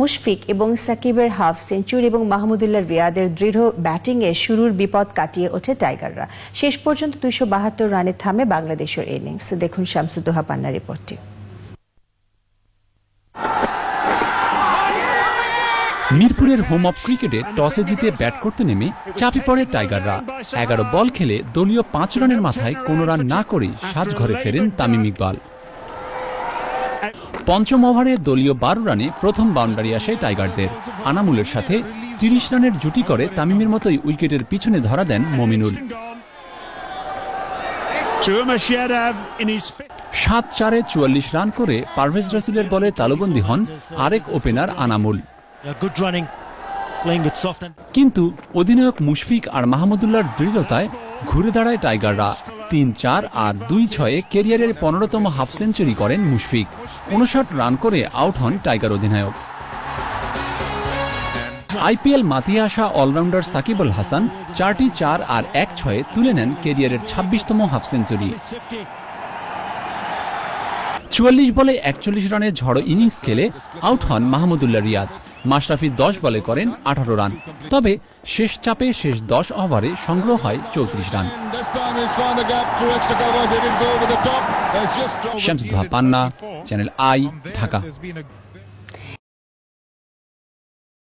মুশফিক এবং সাকিবের half century এবং মাহমুদুল্লাহ রিয়াদের দৃঢ় ব্যাটিংয়ে শুরুর বিপদ কাটিয়ে ওঠে টাইগাররা। শেষ পর্যন্ত দুইশো বাহাত্তর রানে থামে বাংলাদেশের ইনিংস। দেখুন শামসুদ্দোহা পান্না রিপোর্টটি। মিরপুরের হোম অফ ক্রিকেটে টসে জিতে ব্যাট করতে নেমে চাপে পড়ে টাইগাররা। এগারো বল খেলে দলীয় পাঁচ রানের মাথায় কোনো রান না করেই সাজঘরে ফেরেন তামিম ইকবাল। পঞ্চম ওভারে দলীয় বারো রানে প্রথম বাউন্ডারি আসে টাইগারদের। আনামুলের সাথে তিরিশ রানের জুটি করে তামিমের মতোই উইকেটের পিছনে ধরা দেন মমিনুল। সাত চারে চুয়াল্লিশ রান করে পারভেজ রাসুলের বলে তালুবন্দী হন আরেক ওপেনার আনামুল। কিন্তু অধিনায়ক মুশফিক আর মাহমুদুল্লাহর দৃঢ়তায় ঘুরে দাঁড়ায় টাইগাররা। তিন চার আর দুই ছয়ে ক্যারিয়ারের পনেরোতম হাফ সেঞ্চুরি করেন মুশফিক। উনষাট রান করে আউট হন টাইগার অধিনায়ক। আইপিএল মাতিয়ে আসা অলরাউন্ডার সাকিব আল হাসান চারটি চার আর এক ছয়ে তুলে নেন কেরিয়ারের ছাব্বিশতম হাফ সেঞ্চুরি। চুয়াল্লিশ বলে একচল্লিশ রানের ঝড় ইনিংস খেলে আউট হন মাহমুদুল্লাহ রিয়াদ। মাশরাফি দশ বলে করেন আঠারো রান। তবে শেষ চাপে শেষ দশ ওভারে সংগ্রহ হয় চৌত্রিশ run. Shamsuddoha, Panna, channel I, Dhaka.